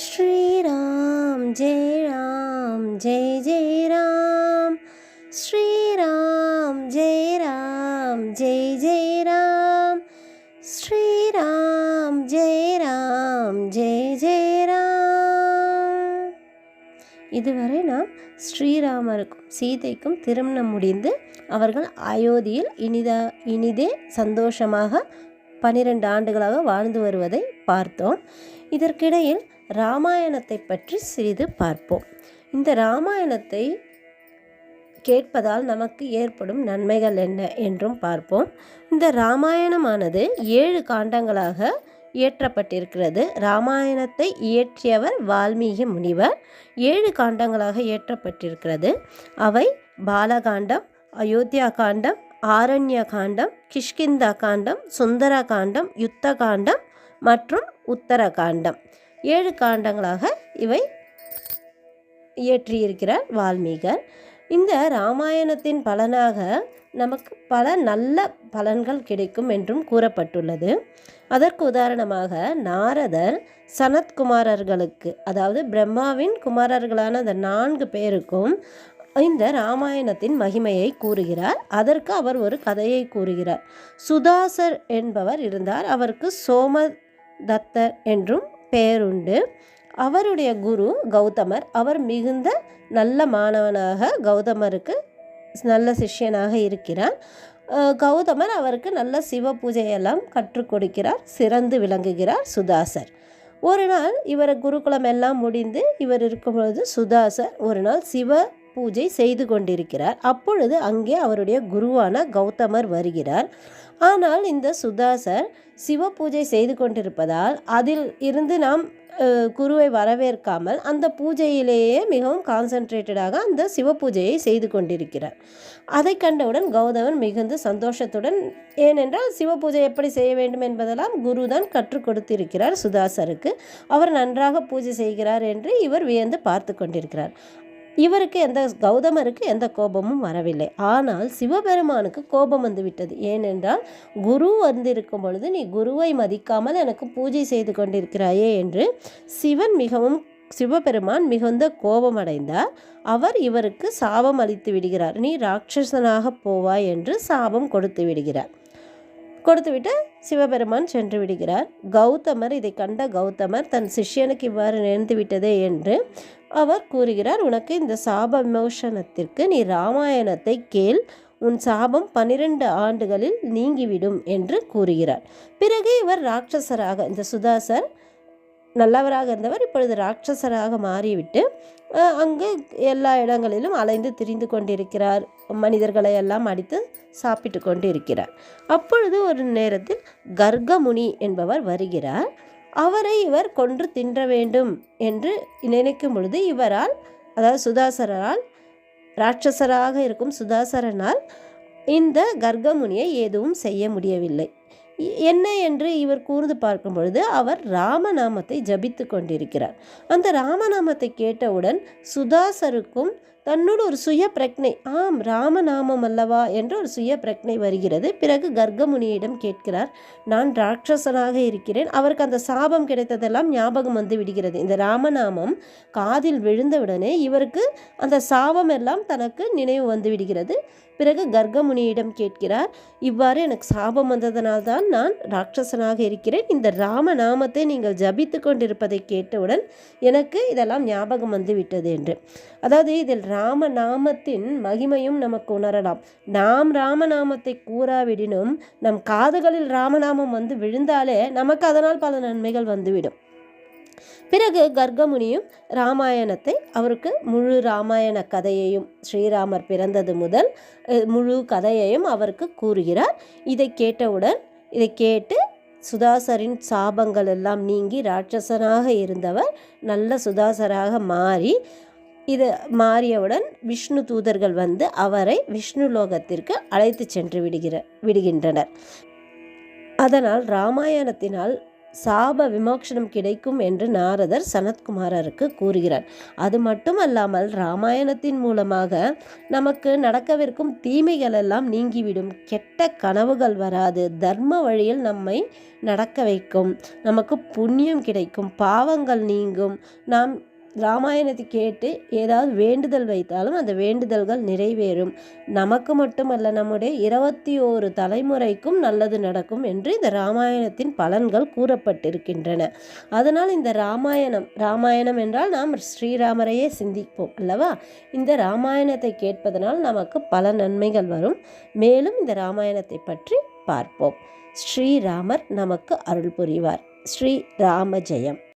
ஸ்ரீராம் ஜெய ராம் ஜெய ஜெய ராம் ஸ்ரீராம் ஜெய ராம் ஜெய ஜெய ராம் ஸ்ரீராம் ஜெய ராம் ஜெய ஜெய ராம் இதுவரை நாம் ஸ்ரீராமருக்கும் சீதைக்கும் திருமணம் முடிந்து அவர்கள் அயோத்தியில் இனிதா இனிதே சந்தோஷமாக பனிரெண்டு ஆண்டுகளாக வாழ்ந்து வருவதை பார்த்தோம். இதற்கிடையில் ராமாயணத்தை பற்றி சிறிது பார்ப்போம். இந்த ராமாயணத்தை கேட்பதால் நமக்கு ஏற்படும் நன்மைகள் என்ன என்றும் பார்ப்போம். இந்த ராமாயணமானது ஏழு காண்டங்களாக இயற்றப்பட்டிருக்கிறது. ராமாயணத்தை இயற்றியவர் வால்மீகி முனிவர். ஏழு காண்டங்களாக இயற்றப்பட்டிருக்கிறது. அவை பாலகாண்டம் அயோத்தியா காண்டம் ஆரண்ய காண்டம் கிஷ்கிந்தா காண்டம் சுந்தர காண்டம் யுத்த காண்டம் மற்றும் உத்தர காண்டம். ஏழு காண்டங்களாக இவை இயற்றியிருக்கிறார் வால்மீகர். இந்த ராமாயணத்தின் பலனாக நமக்கு பல நல்ல பலன்கள் கிடைக்கும் என்றும் கூறப்பட்டுள்ளது. அதற்கு உதாரணமாக நாரதர் சனத்குமாரர்களுக்கு அதாவது பிரம்மாவின் குமாரர்களான அந்த நான்கு பேருக்கும் இந்த ராமாயணத்தின் மகிமையை கூறுகிறார். அதற்கு அவர் ஒரு கதையை கூறுகிறார். சுதாசர் என்பவர் இருந்தார். அவருக்கு சோமதத்தர் என்றும் பெயருண்டு. அவருடைய குரு கௌதமர் அவர் மிகுந்த நல்ல மாணவனாக கௌதமருக்கு நல்ல சிஷ்யனாக இருக்கிறார். கௌதமர் அவருக்கு நல்ல சிவ பூஜையெல்லாம் கற்றுக் கொடுக்கிறார் சிறந்து விளங்குகிறார் சுதாசர். ஒரு நாள் இவர குருகுலம் எல்லாம் முடிந்து இவர் இருக்கும் பொழுது சுதாசர் ஒரு நாள் சிவ பூஜை செய்து கொண்டிருக்கிறார். அப்பொழுது அங்கே அவருடைய குருவான கௌதமர் வருகிறார். ஆனால் இந்த சுதாசர் சிவ பூஜை செய்து கொண்டிருப்பதால் அதில் இருந்து நாம் குருவை வரவேற்காமல் அந்த பூஜையிலேயே மிகவும் கான்சென்ட்ரேட்டடாக அந்த சிவ பூஜையை செய்து கொண்டிருக்கிறார். அதை கண்டவுடன் கௌதமன் மிகுந்த சந்தோஷத்துடன் ஏனென்றால் சிவ பூஜை எப்படி செய்ய வேண்டும் என்பதெல்லாம் குரு தான் கற்றுக் கொடுத்திருக்கிறார் சுதாசருக்கு. அவர் நன்றாக பூஜை செய்கிறார் என்று இவர் வியந்து பார்த்து கொண்டிருக்கிறார். இவருக்கு எந்த கௌதமருக்கு எந்த கோபமும் வரவில்லை. ஆனால் சிவபெருமானுக்கு கோபம் வந்துவிட்டது ஏனென்றால் குரு வந்திருக்கும் பொழுது நீ குருவை மதிக்காமல் எனக்கு பூஜை செய்து கொண்டிருக்கிறாயே என்று சிவன் மிகவும் சிவபெருமான் மிகுந்த கோபமடைந்தார் அவர் இவருக்கு சாபம் அளித்து விடுகிறார். நீ ராட்சசனாக போவாய் என்று சாபம் கொடுத்து விடுகிறார். கொடுத்துவிட்டு சிவபெருமான் சென்று விடுகிறார். கௌதமர் இதை கண்ட கௌதமர் தன் சிஷ்யனுக்கு இவ்வாறு நினைந்து விட்டதே என்று அவர் கூறுகிறார். உனக்கு இந்த சாப விமோசனத்திற்கு நீ ராமாயணத்தை கேள். உன் சாபம் பன்னிரண்டு ஆண்டுகளில் நீங்கிவிடும் என்று கூறுகிறார். பிறகு இவர் ராட்சசராக இந்த சுதாசர் நல்லவராக இருந்தவர் இப்பொழுது ராட்சசராக மாறிவிட்டு அங்கு எல்லா இடங்களிலும் அலைந்து திரிந்து கொண்டிருக்கிறார். மனிதர்களை எல்லாம் அடித்து சாப்பிட்டு கொண்டு இருக்கிறார் அப்பொழுது ஒரு நேரத்தில் கர்கமுனி என்பவர் வருகிறார். அவரை இவர் கொன்று தின்ற வேண்டும் என்று நினைக்கும் பொழுது இவரால் அதாவது சுதாசரால் ராட்சசராக இருக்கும் சுதாசரனால் இந்த கர்கமுனியை எதுவும் செய்ய முடியவில்லை. என்ன என்று இவர் கூர்ந்து பார்க்கும் பொழுது அவர் ராமநாமத்தை ஜபித்து கொண்டிருக்கிறார். அந்த ராமநாமத்தை கேட்டவுடன் சுதாசருக்கும் தன்னோடு ஒரு சுய பிரக்னை ஆம் ராமநாமம் அல்லவா என்ற ஒரு சுய பிரக்னை வருகிறது. பிறகு கர்க்கமுனியிடம் கேட்கிறார் நான் ராட்சசனாக இருக்கிறேன். அவருக்கு அந்த சாபம் கிடைத்ததெல்லாம் ஞாபகம் வந்து விடுகிறது. இந்த ராமநாமம் காதில் விழுந்தவுடனே இவருக்கு அந்த சாபம் எல்லாம் தனக்கு நினைவு வந்து விடுகிறது. பிறகு கர்க்கமுனியிடம் கேட்கிறார் இவ்வாறு எனக்கு சாபம் வந்ததனால்தான் நான் ராட்சசனாக இருக்கிறேன். இந்த ராமநாமத்தை நீங்கள் ஜபித்து கொண்டிருப்பதை கேட்டவுடன் எனக்கு இதெல்லாம் ஞாபகம் வந்து விட்டது என்று. அதாவது இதில் ராமநாமத்தின் மகிமையும் நமக்கு உணரலாம். நாம் ராமநாமத்தை கூறாவிடினும் நம் காதுகளில் ராமநாமம் வந்து விழுந்தாலே நமக்கு அதனால் பல நன்மைகள் வந்துவிடும். பிறகு கர்கமுனியும் ராமாயணத்தை அவருக்கு முழு ராமாயண கதையையும் ஸ்ரீராமர் பிறந்தது முதல் முழு கதையையும் அவருக்கு கூறுகிறார். இதை கேட்டவுடன் இதை கேட்டு சுதாசரின் சாபங்கள் எல்லாம் நீங்கி ராட்சசனாக இருந்தவர் நல்ல சுதாசராக மாறி இது மாறியவுடன் விஷ்ணு தூதர்கள் வந்து அவரை விஷ்ணு லோகத்திற்கு அழைத்து சென்று விடுகிற விடுகின்றனர். அதனால் ராமாயணத்தினால் சாப விமோக்ஷனம் கிடைக்கும் என்று நாரதர் சனத்குமாரருக்கு கூறுகிறார். அது மட்டுமல்லாமல் ராமாயணத்தின் மூலமாக நமக்கு நடக்கவிருக்கும் தீமைகள் எல்லாம் நீங்கிவிடும். கெட்ட கனவுகள் வராது. தர்ம வழியில் நம்மை நடக்க வைக்கும். நமக்கு புண்ணியம் கிடைக்கும். பாவங்கள் நீங்கும். நாம் ராமாயணத்தை கேட்டு ஏதாவது வேண்டுதல் வைத்தாலும் அந்த வேண்டுதல்கள் நிறைவேறும். நமக்கு மட்டுமல்ல நம்முடைய இருபத்தி ஓரு தலைமுறைக்கும் நல்லது நடக்கும் என்று இந்த ராமாயணத்தின் பலன்கள் கூறப்பட்டிருக்கின்றன. அதனால் இந்த ராமாயணம் ராமாயணம் என்றால் நாம் ஸ்ரீராமரையே சிந்திப்போம் அல்லவா? இந்த ராமாயணத்தை கேட்பதனால் நமக்கு பல நன்மைகள் வரும். மேலும் இந்த ராமாயணத்தை பற்றி பார்ப்போம். ஸ்ரீராமர் நமக்கு அருள் புரிவார். ஸ்ரீ ராம ஜெயம்.